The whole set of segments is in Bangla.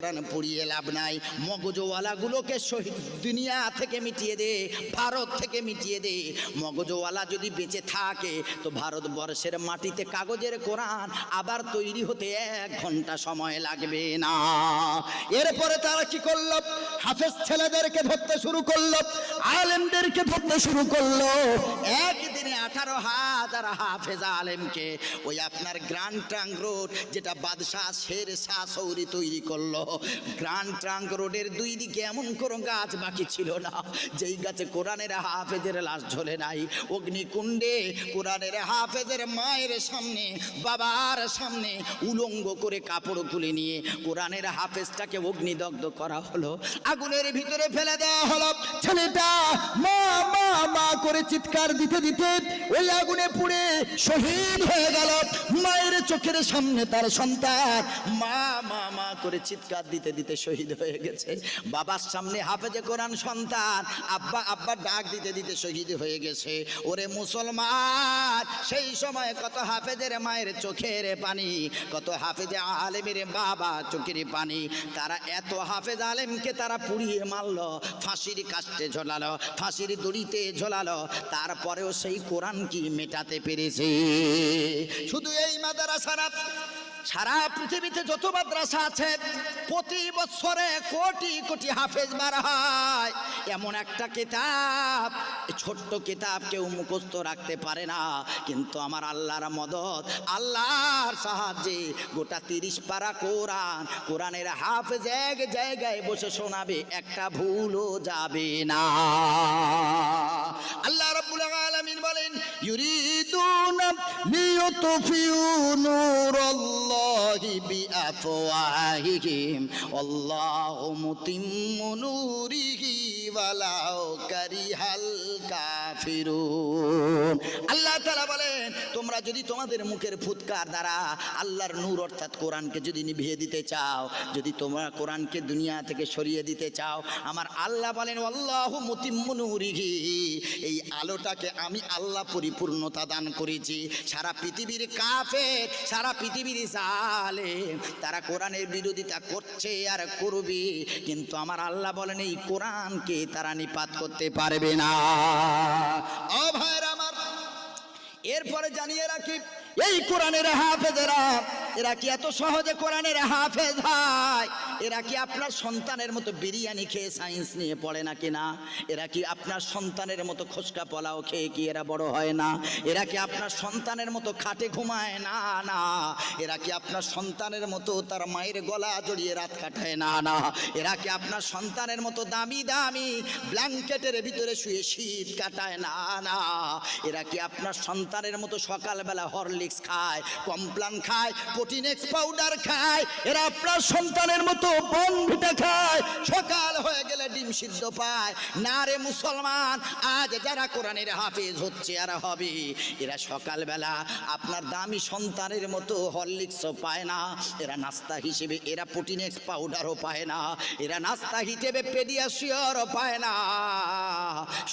কোরআন পড়িয়ে লাভ নাই। মগজওয়ালাগুলোকে শহীদ দুনিয়া থেকে মিটিয়ে দে, ভারত থেকে মিটিয়ে দে। মগজওয়ালা যদি বেঁচে থাকে, তো ভারতবর্ষের মাটিতে কাগজের কোরআন আবার তৈরি হতে এক ঘণ্টা সময় লাগবে না। এরপরে তারা কি করল? হাফেজ ছেলেদেরকে ধরতে শুরু করল, আলেমদেরকে ধরতে শুরু করল। একদিনে আঠারো হাজার হাফেজ আলেমকে ওই আপনার গ্র্যান্ড ট্রাঙ্ক রোড যেটা বাদশাহ শের শাহ সৌরি তৈরি করল। গ্র্যান্ড ট্রাঙ্ক রোডের দুই দিকে এমন কোনো গাছ বাকি ছিল না, যেই গাছে কোরআনের হাফেজের লাশ ঝোলে নাই। অগ্নিকুণ্ডে কোরআনের হাফেজের মায়ের সামনে, বাবার সামনে উলঙ্গ করে কাপড় খুলে নিয়ে কোরআনের হাফেজটাকে অগ্নিদগ্ধ করা হলো। আগুনের ভিতরে ফেলে দেওয়া হলো। ছেলেটা করে চিৎকার দিতে দিতে ওই আগুনে পুড়ে শহীদ হয়ে গেল। মায়ের চোখের সামনে তার সন্তান। মা মা মা করে চিৎকার দিতে দিতে শহীদ হয়ে গেছে। বাবার সামনে হাফেজে কোরআন সন্তান। আব্বা আব্বা ডাক দিতে দিতে শহীদ হয়ে গেছে। ওরে মুসলমান, সেই সময় কত হাফেজের মায়ের চোখের পানি, কত হাফেজে আলেমের বাবা চোখের পানি। তারা এত হাফেজ আলেমকে তারা পুড়িয়ে মারলো, ফাঁসির কাস্টে ঝোলালো, ফাঁসির দড়িতে ঝোলালো তারপরেও সেই কোরআন কি মেটাতে পেরেছে? শুধু এই মাদারাসা না, সারা পৃথিবীতে যত মাদ্রাসা আছে, প্রতি বছরে কোটি কোটি হাফেজ মারা হয়। এমন একটা কিতাব ছোট্ট কিতাব কেউ মুখস্থ রাখতে পারে না, কিন্তু আমার আল্লাহর মদত, আল্লাহর সাহায্যে গোটা তিরিশ পারা কোরআন, কোরআনের হাফেজ এক জায়গায় বসে শোনাবে, একটা ভুলও যাবে না। আল্লাহ রাব্বুল আলামিন বলেন, ইউরিদুনা লিয়ুতফিউ নূরাল্লাহি বিআফওয়াহিহিম। আল্লাহু মুতিম্মু নূরিহি ওয়ালাউ কারিহাল কাফিরুন। আল্লাহ তাআলা বলেন, তোমরা যদি তোমাদের মুখের ফুৎকার দ্বারা আল্লাহর নূর অর্থাৎ কোরআনকে যদি নিভিয়ে দিতে চাও, যদি তোমরা কোরআনকে দুনিয়া থেকে সরিয়ে দিতে চাও, আমার আল্লাহ বলেন আল্লাহ মুতিম্মু নূরিহি এই আলোটাকে আমি আল্লাহ পরিপূর্ণতা দান করেছি। সারা পৃথিবীর কাফের, সারা পৃথিবীর জালে তারা কোরআনের বিরোধিতা করছে আর করবে। কিন্তু আমার আল্লাহ বলেন, এই কোরআনকে তারা নিপাত করতে পারবে না। ও ভাইরা আমার, এরপরে জানিয়ে রাখি, এই কোরআনের হাফেজেরা এরা কি এত সহজে কোরআনের হাফেজ হয়? এরা কি আপনার সন্তানের মতো বিরিয়ানি খেয়ে সায়েন্স নিয়ে পড়ে না? কিনা এরা কি আপনার সন্তানের মতো খোসকা পলাও খেয়ে কি এরা বড় হয় না? এরা কি আপনার সন্তানের মতো খাটে ঘুমায় না না? এরা কি আপনার সন্তানের মতো তার মায়ের গলা জড়িয়ে রাত কাটায় না না? এরা কি আপনার সন্তানের মতো দামি দামি ব্ল্যাঙ্কেটের ভিতরে শুয়ে শীত কাটায় না না? এরা কি আপনার সন্তানের মতো সকালবেলা হরলিক্স খায়, কমপ্লান খায় প্রোটিনেক্স পাউডার খায়, এরা আপনার সন্তানের মতো বনভিটা খায়। সকাল হয়ে গেলে ডিম সিদ্ধ পায়। না রে মুসলমান, আজ যারা কোরআনের হাফেজ হচ্ছে আর হবে। এরা সকালবেলা আপনার দামি সন্তানের মতো হরলিক্সও পায় না, এরা নাস্তা হিসেবে, এরা প্রোটিনেক্স পাউডারও পায় না, এরা নাস্তা হিসেবে পেডিয়াশিয়রও পায় না।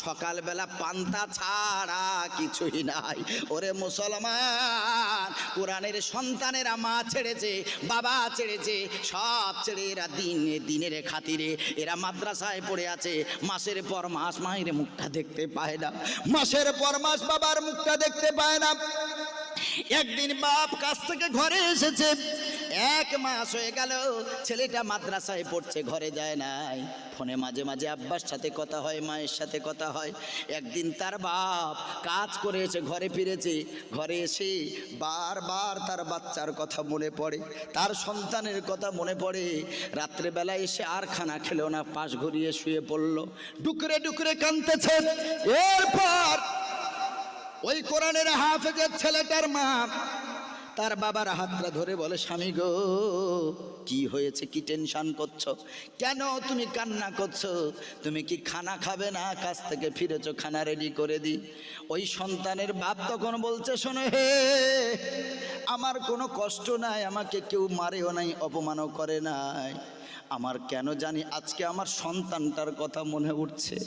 সকালবেলা পান্তা ছাড়া কিছুই নাই। ওরে মুসলমান, কোরআনের সন্তানেরা মা ছেড়েছে, বাবা ছেড়েছে, সব ছেড়ে এরা দিনে দিনের খাতিরে এরা মাদ্রাসায় পড়ে আছে। মাসের পর মাস মায়ের মুখটা দেখতে পায় না। মাসের পর মাস বাবার মুখটা দেখতে পায় না। একদিন বাপ কাছ থেকে ঘরে এসেছে। এক মাস হয়ে গেল, ছেলেটা মাদ্রাসায় পড়ছে, ঘরে যায় নাই। ফোনে মাঝে মাঝে আব্বার সাথে কথা হয়, মায়ের সাথে কথা হয়। একদিন তার বাপ কাজ করে এসে ঘরে ফিরেছে। ঘরে এসে বারবার তার বাচ্চার কথা মনে পড়ে, তার সন্তানের কথা মনে পড়ে। রাত্রেবেলা এসে আর খানা খেলো না, পাশ ঘুরিয়ে শুয়ে পড়ল। ডুকরে ডুকরে কানতেছে এরপর ওই কোরআনের হাফেজের ছেলেটার মা তার বাবার হাতটা ধরে বলে, স্বামী গো, কি হয়েছে? কি টেনশন করছ? কেন তুমি কান্না করছ? তুমি কি খানা খাবে না? কাছ থেকে ফিরেছো, খানা রেডি করে দি। ওই সন্তানের বাপ তখন বলছে, শোনো হে, আমার কোনো কষ্ট নাই, আমাকে কেউ মারেও নাই, অপমানও করে নাই। আমার কেন জানি আজকে আমার সন্তানটার কথা মনে উঠছে।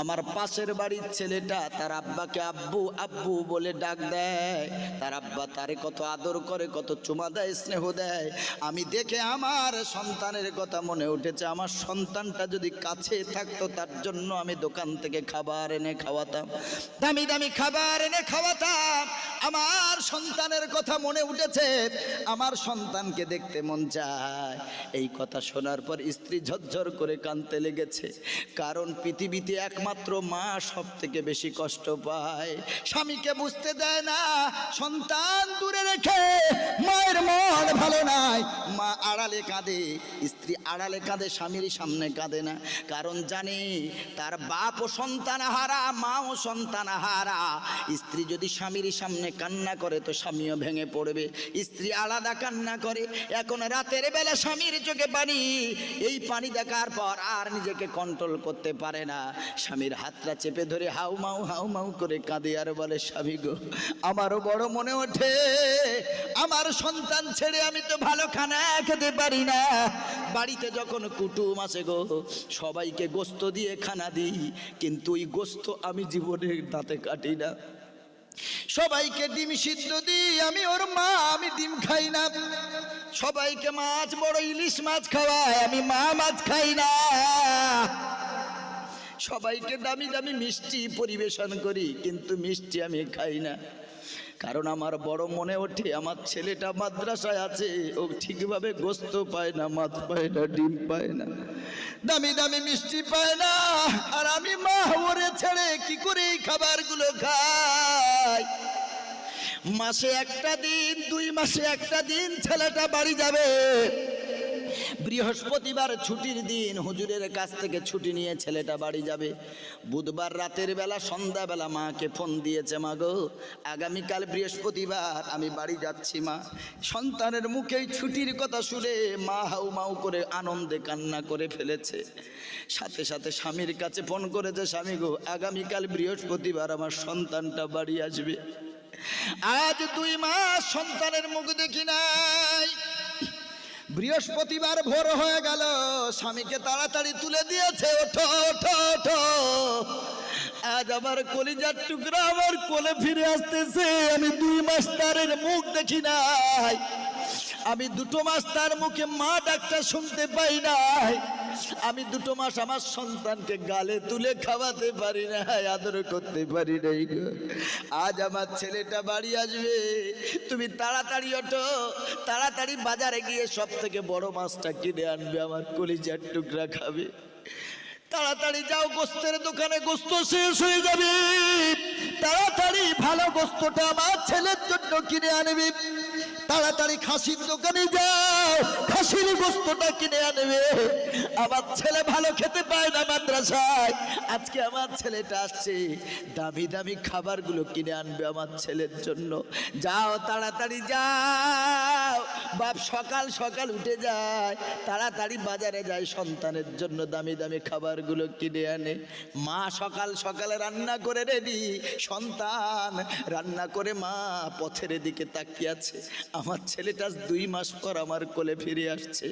আমার পাশের বাড়ির ছেলেটা তার আব্বাকে আব্বু আব্বু বলে ডাক দেয়। তার আব্বা তারে কত আদর করে, কত চুমা দেয়, স্নেহ দেয়। আমি দেখে আমার সন্তানের কথা মনে উঠেছে। আমার সন্তানটা যদি কাছে থাকতো, তার জন্য আমি দোকান থেকে খাবার এনে খাওয়াতাম। দামি দামি খাবার এনে খাওয়াতাম। আমার সন্তানের কথা মনে উঠেছে, আমার সন্তানকে দেখতে মন চায়। এই কথা শোনার পর স্ত্রী ঝরঝর করে কানতে লেগেছে, কারণ পৃথিবীতে একমাত্র মা সব থেকে বেশি কষ্ট পায়। স্বামীকে বুঝতে দেয় না, সন্তান দূরে রেখে মায়ের মন ভালো নাই। মা আড়ালে কাঁদে, স্ত্রী আড়ালে কাঁদে, স্বামীর সামনে কাঁদে না। কারণ জানে, তার বাপ ও সন্তান হারা, মা ও সন্তান হারা। স্ত্রী যদি স্বামীর সামনে কান্না করে তো স্বামীও ভেঙে পড়বে। স্ত্রী আলাদা কান্না করে। এখন রাতের বেলা স্বামীর চোখে পানি। এই পানি দেখার পর আর নিজেকে কন্ট্রোল করতে পারে না। স্বামীর হাতটা চেপে ধরে হাউ মাউ হাউ মাউ করে কাঁদে আর বলে, স্বামী গো, আমারও বড় মনে ওঠে। আমার সন্তান ছেড়ে আমি তো ভালো খানা খেতে পারি না। বাড়িতে যখন কুটুম আসে গো, সবাইকে গোস্ত দিয়ে খানা দিই। কিন্তু ওই গোস্ত আমি জীবনের দাঁতে কাটি না। সবাইকে ডিম সিদ্ধ দিই, আমি ওর মা, আমি ডিম খাই না। সবাইকে মাছ, বড় ইলিশ মাছ খাওয়ায়, আমি মা মাছ খাই না। সবাইকে দামি দামি মিষ্টি পরিবেশন করি, কিন্তু মিষ্টি আমি খাই না। কারণ আমার বড় মনে ওঠে, আমার ছেলেটা মাদ্রাসায় আছে, ও ঠিকভাবে গোস্ত পায় না, মাছ পায় না, ডিম পায় না। দামি দামি মিষ্টি পায় না, আর আমি মা ওরে ছেড়ে কি করে খাবারগুলো খাই? মাসে একটা দিন, দুই মাসে একটা দিন ছেলেটা বাড়ি যাবে। বৃহস্পতিবার ছুটির দিন হুজুরের কাছ থেকে ছুটি নিয়ে ছেলেটা বাড়ি যাবে। বুধবার রাতের বেলা, সন্ধ্যাবেলা মাকে ফোন দিয়েছে, মা গো, আগামীকাল বৃহস্পতিবার আমি বাড়ি যাচ্ছি, মা। সন্তানের মুখেই ছুটির কথা শুনে মা হাউ মাউ করে আনন্দে কান্না করে ফেলেছে। সাথে সাথে স্বামীর কাছে ফোন করেছে, স্বামী গো, আগামীকাল বৃহস্পতিবার আমার সন্তানটা বাড়ি আসবে। আজ দুই মাস সন্তানের মুখ দেখি নাই। বৃহস্পতিবার ভোর হয়ে গেল। স্বামীকে তাড়াতাড়ি তুলে দিয়েছে, ওঠো ওঠো ওঠো। আজ আমার কলিজার টুকরা আমার কোলে ফিরে আসতেছে। আমি দুই মাস তারের মুখ দেখি নাই। আমি দুটো মাস তার মুখে মা ডাক্তার শুনতে পাই নাই। আমি দুটো মাস আমার সন্তানকে গালে তুলে খাওয়াতে পারি না আদর করতে পারি নাই। আজ আমার ছেলেটা বাড়ি আসবে। তুমি তাড়াতাড়ি ওঠো, তাড়াতাড়ি বাজারে গিয়ে সব থেকে বড় মাছটা কিনে আনবে, আমার কলিজার টুকরা খাবে। তাড়াতাড়ি যাও, গোস্তের দোকানে গোস্ত শেষ হয়ে যাবে। তাড়াতাড়ি ভালো গোস্তটা আমার ছেলের জন্য কিনে আনবে। তাড়াতাড়ি খাসির দোকানে যাও। খাসির গোস্তটা কিনে আনবে। আমার ছেলে ভালো খেতে পায় না মাদ্রাসায়। আজকে আমার ছেলেটা আসছে। দামি দামি খাবারগুলো কিনে আনবে আমার ছেলের জন্য। যাও, তাড়াতাড়ি যাও। বাপ সকাল সকাল উঠে যায়। তাড়াতাড়ি বাজারে যায় সন্তানের জন্য দামি দামি খাবারগুলো কিনে আনে। মা সকাল সকালে রান্না করে রেডি। সন্তান রান্না করে মা পথের দিকে তাকিয়ে আছে। আমার ছেলেটা দুই মাস পর আমার কোলে ফিরে আসছে।